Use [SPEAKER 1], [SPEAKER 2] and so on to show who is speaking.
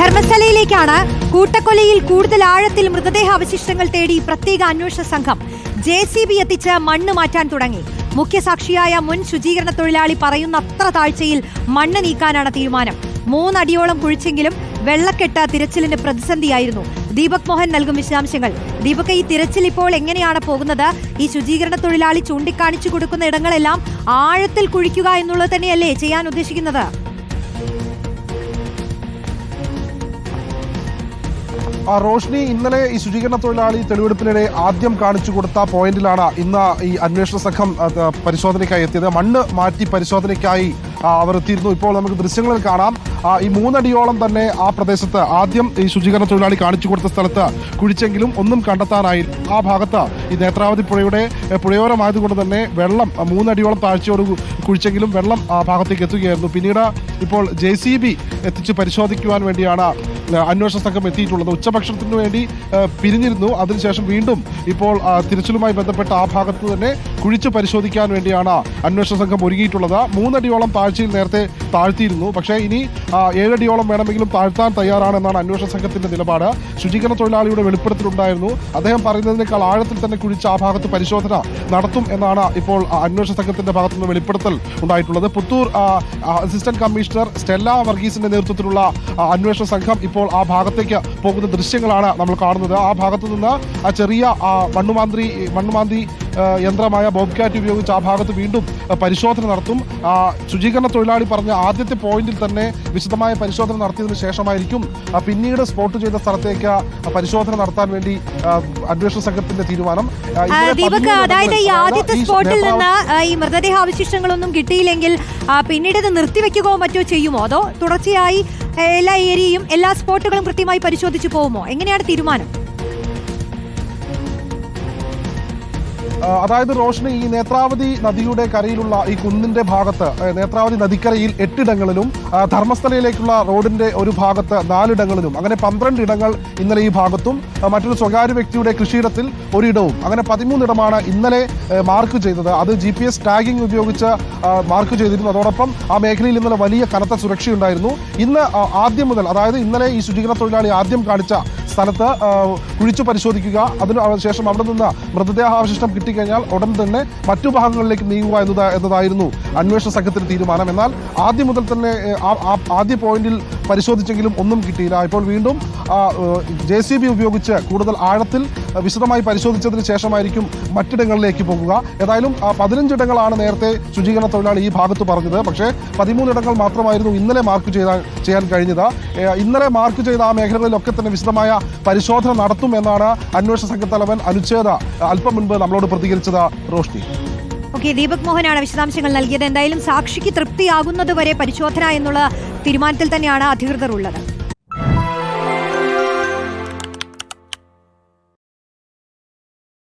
[SPEAKER 1] ധർമ്മസ്ഥലയിലേക്കാണ് കൂട്ടക്കൊലയിൽ കൂടുതൽ ആഴത്തിൽ മൃതദേഹ അവശിഷ്ടങ്ങൾ തേടി പ്രത്യേക അന്വേഷണ സംഘം ജെ സി ബി എത്തിച്ച് മണ്ണ് മാറ്റാൻ തുടങ്ങി. മുഖ്യസാക്ഷിയായ മുൻ ശുചീകരണ തൊഴിലാളി പറയുന്ന അത്ര താഴ്ചയിൽ മണ്ണ് നീക്കാനാണ് തീരുമാനം. മൂന്നടിയോളം കുഴിച്ചെങ്കിലും വെള്ളക്കെട്ട തിരച്ചിലിന് പ്രതിസന്ധിയായിരുന്നു. ദീപക് മോഹൻ നൽകും വിശദാംശങ്ങൾ. ദീപക് ഈ തിരച്ചിൽ ഇപ്പോൾ എങ്ങനെയാണ് പോകുന്നത്? ഈ ശുചീകരണ തൊഴിലാളി ചൂണ്ടിക്കാണിച്ചു കൊടുക്കുന്ന ഇടങ്ങളെല്ലാം ആഴത്തിൽ കുഴിക്കുക എന്നുള്ളത് തന്നെയല്ലേ ചെയ്യാൻ ഉദ്ദേശിക്കുന്നത്?
[SPEAKER 2] റോഷ്നി ഇന്നലെ ഈ ശുചീകരണ തൊഴിലാളി തെളിവെടുപ്പിനിടെ ആദ്യം കാണിച്ചു കൊടുത്ത പോയിന്റിലാണ് ഇന്ന് ഈ അന്വേഷണ സംഘം പരിശോധനയ്ക്കായി എത്തിയത്. മണ്ണ് മാറ്റി പരിശോധനയ്ക്കായി അവർ എത്തിയിരുന്നു. ഇപ്പോൾ നമുക്ക് ദൃശ്യങ്ങളിൽ കാണാം. ഈ മൂന്നടിയോളം തന്നെ ആ പ്രദേശത്ത് ആദ്യം ഈ ശുചീകരണ തൊഴിലാളി കാണിച്ചു കൊടുത്ത സ്ഥലത്ത് കുഴിച്ചെങ്കിലും ഒന്നും കണ്ടെത്താനായി ആ ഭാഗത്ത് ഈ നേത്രാവതി പുഴയുടെ പുഴയോരമായതുകൊണ്ട് തന്നെ വെള്ളം ആ, മൂന്നടിയോളം താഴ്ചയോട് കുഴിച്ചെങ്കിലും വെള്ളം ആ ഭാഗത്തേക്ക് എത്തുകയായിരുന്നു. പിന്നീട് ഇപ്പോൾ ജെ എത്തിച്ച് പരിശോധിക്കുവാൻ വേണ്ടിയാണ് ആ, അന്വേഷണ സംഘം എത്തിയിട്ടുള്ളത്. ഉച്ചഭക്ഷണത്തിന് വേണ്ടി പിരിഞ്ഞിരുന്നു. അതിനുശേഷം വീണ്ടും ഇപ്പോൾ തിരച്ചിലുമായി ബന്ധപ്പെട്ട ആ ഭാഗത്ത് തന്നെ കുഴിച്ച് പരിശോധിക്കാൻ വേണ്ടിയാണ് അന്വേഷണ സംഘം ഒരുങ്ങിയിട്ടുള്ളത്. മൂന്നടിയോളം താഴ്ചയിൽ നേരത്തെ താഴ്ത്തിയിരുന്നു. പക്ഷേ ഇനി ഏഴടിയോളം വേണമെങ്കിലും താഴ്ത്താൻ തയ്യാറാണെന്നാണ് അന്വേഷണ സംഘത്തിന്റെ നിലപാട്. ശുചീകരണ തൊഴിലാളിയുടെ വെളിപ്പെടുത്തലുണ്ടായിരുന്നു. അദ്ദേഹം പറയുന്നതിനേക്കാൾ ആഴത്തിൽ തന്നെ കുഴിച്ച് ആ ഭാഗത്ത് പരിശോധന നടത്തും എന്നാണ് ഇപ്പോൾ അന്വേഷണ സംഘത്തിന്റെ ഭാഗത്തു നിന്ന് വെളിപ്പെടുത്തൽ ഉണ്ടായിട്ടുള്ളത്. പുത്തൂർ അസിസ്റ്റന്റ് കമ്മീഷണർ സ്റ്റെല്ല വർഗീസിന്റെ നേതൃത്വത്തിലുള്ള അന്വേഷണ സംഘം ഇപ്പോൾ ആ ഭാഗത്തേക്ക് പോകുന്ന ദൃശ്യങ്ങളാണ് നമ്മൾ കാണുന്നത്. ആ ഭാഗത്തു നിന്ന് ആ ചെറിയ ആ, മണ്ണുമാന്ത്രി മണ്ണുമാന്തി യന്ത്രമായ ബോബ്കാറ്റ് ഉപയോഗിച്ച് ആ ഭാഗത്ത് വീണ്ടും പരിശോധന നടത്തും. ആ, ശുചീകരണ തൊഴിലാളി പറഞ്ഞ ആദ്യത്തെ പോയിന്റിൽ തന്നെ വിശദമായ പരിശോധന നടത്തിയതിനു ശേഷമായിരിക്കും പിന്നീട് സ്പോട്ട് ചെയ്ത സ്ഥലത്തേക്ക് പരിശോധന നടത്താൻ വേണ്ടി അന്വേഷണ സംഘത്തിന്റെ തീരുമാനം.
[SPEAKER 1] ദീപക് അതായത് ഈ ആദ്യത്തെ സ്പോട്ടിൽ നിന്ന് ഈ മൃതദേഹ അവശിഷ്ടങ്ങളൊന്നും കിട്ടിയില്ലെങ്കിൽ പിന്നീട് ഇത് നിർത്തിവെക്കുകയോ മറ്റോ ചെയ്യുമോ? അതോ തുടർച്ചയായി എല്ലാ ഏരിയയും എല്ലാ സ്പോട്ടുകളും കൃത്യമായി പരിശോധിച്ചു പോകുമോ? എങ്ങനെയാണ് തീരുമാനം?
[SPEAKER 2] അതായത് റോഷന് ഈ നേത്രാവതി നദിയുടെ കരയിലുള്ള ഈ കുന്നിന്റെ ഭാഗത്ത് നേത്രാവതി നദിക്കരയിൽ എട്ടിടങ്ങളിലും ധർമ്മസ്ഥലയിലേക്കുള്ള റോഡിന്റെ ഒരു ഭാഗത്ത് നാലിടങ്ങളിലും അങ്ങനെ പന്ത്രണ്ട് ഇടങ്ങൾ ഇന്നലെ ഈ ഭാഗത്തും മറ്റൊരു സ്വകാര്യ വ്യക്തിയുടെ കൃഷിയിടത്തിൽ ഒരിടവും. അങ്ങനെ പതിമൂന്നിടമാണ് ഇന്നലെ മാർക്ക് ചെയ്തത്. അത് ജി പി എസ് ടാഗിംഗ് ഉപയോഗിച്ച് മാർക്ക് ചെയ്തിരുന്നു. അതോടൊപ്പം ആ മേഖലയിൽ ഇന്നലെ വലിയ കനത്ത സുരക്ഷയുണ്ടായിരുന്നു. ഇന്ന് ആദ്യം മുതൽ അതായത് ഇന്നലെ ഈ ശുചീകരണ തൊഴിലാളി ആദ്യം കാണിച്ച സ്ഥലത്ത് കുഴിച്ചു പരിശോധിക്കുക. അതിന് ശേഷം അവിടെ നിന്ന് മൃതദേഹാവശിഷ്ടം കിട്ടിക്കഴിഞ്ഞാൽ ഉടൻ തന്നെ മറ്റു ഭാഗങ്ങളിലേക്ക് നീങ്ങുക എന്നത് എന്നതായിരുന്നു അന്വേഷണ സംഘത്തിന്റെ തീരുമാനം. എന്നാൽ ആദ്യം മുതൽ തന്നെ ആദ്യ പോയിന്റിൽ പരിശോധിച്ചെങ്കിലും ഒന്നും കിട്ടിയില്ല. ഇപ്പോൾ വീണ്ടും ജെ സി ബി ഉപയോഗിച്ച് കൂടുതൽ ആഴത്തിൽ വിശദമായി പരിശോധിച്ചതിന് ശേഷമായിരിക്കും മറ്റിടങ്ങളിലേക്ക് പോകുക. ഏതായാലും പതിനഞ്ചിടങ്ങളാണ് നേരത്തെ ശുചീകരണ തൊഴിലാളി ഈ ഭാഗത്ത് പറഞ്ഞത്. പക്ഷേ പതിമൂന്നിടങ്ങൾ മാത്രമായിരുന്നു ഇന്നലെ മാർക്ക് ചെയ്താൽ ചെയ്യാൻ കഴിഞ്ഞത്. ഇന്നലെ മാർക്ക് ചെയ്ത ആ മേഖലകളിലൊക്കെ തന്നെ വിശദമായ പരിശോധന നടത്തും എന്നാണ് അന്വേഷണ സംഘത്തലവൻ അനുച്ഛേദ അല്പം മുൻപ് നമ്മളോട് പ്രതികരിച്ചത് റോഷ്നി.
[SPEAKER 1] ഓക്കെ ദീപക് മോഹനാണ് വിശദാംശങ്ങൾ നൽകിയത്. എന്തായാലും സാക്ഷിക്ക് തൃപ്തിയാകുന്നതുവരെ പരിശോധന എന്നുള്ള തീരുമാനത്തിൽ തന്നെയാണ് അധികൃതർ ഉള്ളത്.